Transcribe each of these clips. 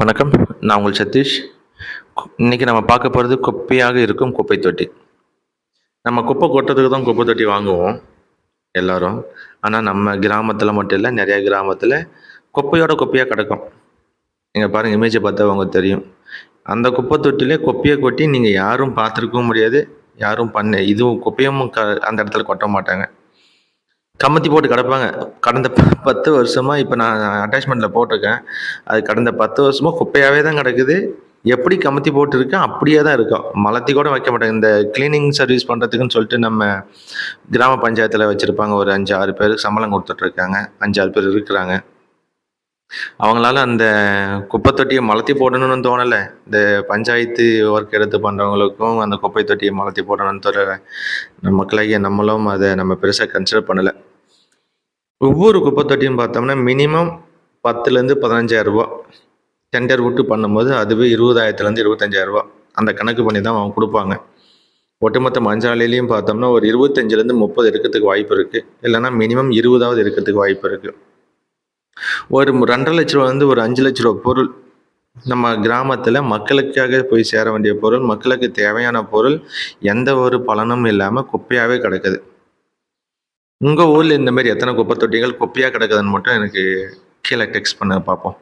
வணக்கம். நான் உங்கள் சதீஷ். இன்றைக்கி நம்ம பார்க்க போகிறது குப்பையாக இருக்கும் குப்பை தொட்டி. நம்ம குப்பை கொட்டுறதுக்கு தான் குப்பை தொட்டி வாங்குவோம் எல்லோரும். ஆனால் நம்ம கிராமத்தில் மட்டும் இல்லை நிறைய கிராமத்தில் குப்பையோட குப்பையாக கிடக்கும். நீங்கள் பாருங்கள் இமேஜை பார்த்தா உங்களுக்கு தெரியும். அந்த குப்பை தொட்டிலே குப்பையை கொட்டி நீங்கள் யாரும் பார்த்துருக்கவும் முடியாது யாரும் பண்ண இதுவும் குப்பையும் க அந்த இடத்துல கொட்ட மாட்டாங்க. கமுத்தி போட்டு கிடப்பாங்க. கடந்த பத்து வருஷமாக இப்போ நான் அட்டாச்மெண்ட்டில் போட்டிருக்கேன். அது கடந்த பத்து வருஷமாக குப்பையாகவே தான் கிடக்குது. எப்படி கமுத்தி போட்டு இருக்கேன் அப்படியே தான் இருக்கும். மலத்தி கூட வைக்க மாட்டாங்க. இந்த க்ளீனிங் சர்வீஸ் பண்ணுறதுக்குன்னு சொல்லிட்டு நம்ம கிராம பஞ்சாயத்தில் வச்சுருப்பாங்க. ஒரு அஞ்சு ஆறு பேர் சம்பளம் கொடுத்துட்ருக்காங்க அஞ்சு ஆறு பேர் இருக்கிறாங்க. அவங்களால அந்த குப்பை தொட்டியை மலத்தி போடணும்னு தோணலை. இந்த பஞ்சாயத்து ஒர்க் எடுத்து பண்ணுறவங்களுக்கும் அந்த குப்பை தொட்டியை மலத்தி போடணும்னு தோணலை. நம்ம மக்களாகிய நம்மளும் அதை நம்ம பெருசாக கன்சிடர் பண்ணலை. ஒவ்வொரு குப்பை தொட்டியும் பார்த்தோம்னா மினிமம் பத்துலேருந்து பதினஞ்சாயிரரூபா. டெண்டர் விட்டு பண்ணும்போது அதுவே இருபதாயிரத்துலேருந்து இருபத்தஞ்சாயிரரூபா. அந்த கணக்கு பண்ணி தான் அவங்க கொடுப்பாங்க. ஒட்டுமொத்த மஞ்சாலையிலையும் பார்த்தோம்னா ஒரு இருபத்தஞ்சிலேருந்து முப்பது இருக்கிறதுக்கு வாய்ப்பு இருக்குது இல்லைன்னா மினிமம் இருபதாவது இருக்கிறதுக்கு வாய்ப்பு இருக்குது ஒரு ரெண்டரை லட்ச ரூபா வந்து ஒரு அஞ்சு லட்ச ரூபா பொருள் நம்ம கிராமத்தில் மக்களுக்காக போய் சேர வேண்டிய பொருள் மக்களுக்கு தேவையான பொருள் எந்த ஒரு பலனும் இல்லாமல் குப்பையாகவே கிடக்குது. உங்கள் ஊரில் இந்த மாதிரி எத்தனை குப்பை தொட்டிகள் குப்பையாக கிடக்குதுன்னு மட்டும் எனக்கு கீழே டெக்ஸ்ட் பண்ண பார்ப்போம்.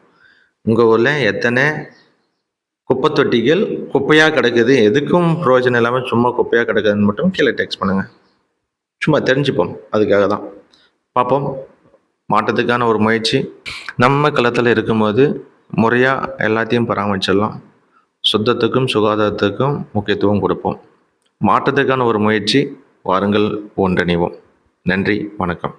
உங்கள் ஊரில் எத்தனை குப்பை தொட்டிகள் குப்பையாக கிடக்குது? எதுக்கும் பிரயோஜனம் இல்லாமல் சும்மா குப்பையாக கிடக்குதுன்னு மட்டும் கீழே டெக்ஸ்ட் பண்ணுங்கள் சும்மா தெரிஞ்சுப்போம். அதுக்காக தான். பார்ப்போம். மாற்றத்துக்கான ஒரு முயற்சி. நம்ம களத்தில் இருக்கும்போது முறையாக எல்லாத்தையும் பராமரிச்சிடலாம். சுத்தத்துக்கும் சுகாதாரத்துக்கும் முக்கியத்துவம் கொடுப்போம். மாற்றத்துக்கான ஒரு முயற்சி. வாருங்கள் ஒன்றிணைவோம். நன்றி வணக்கம்.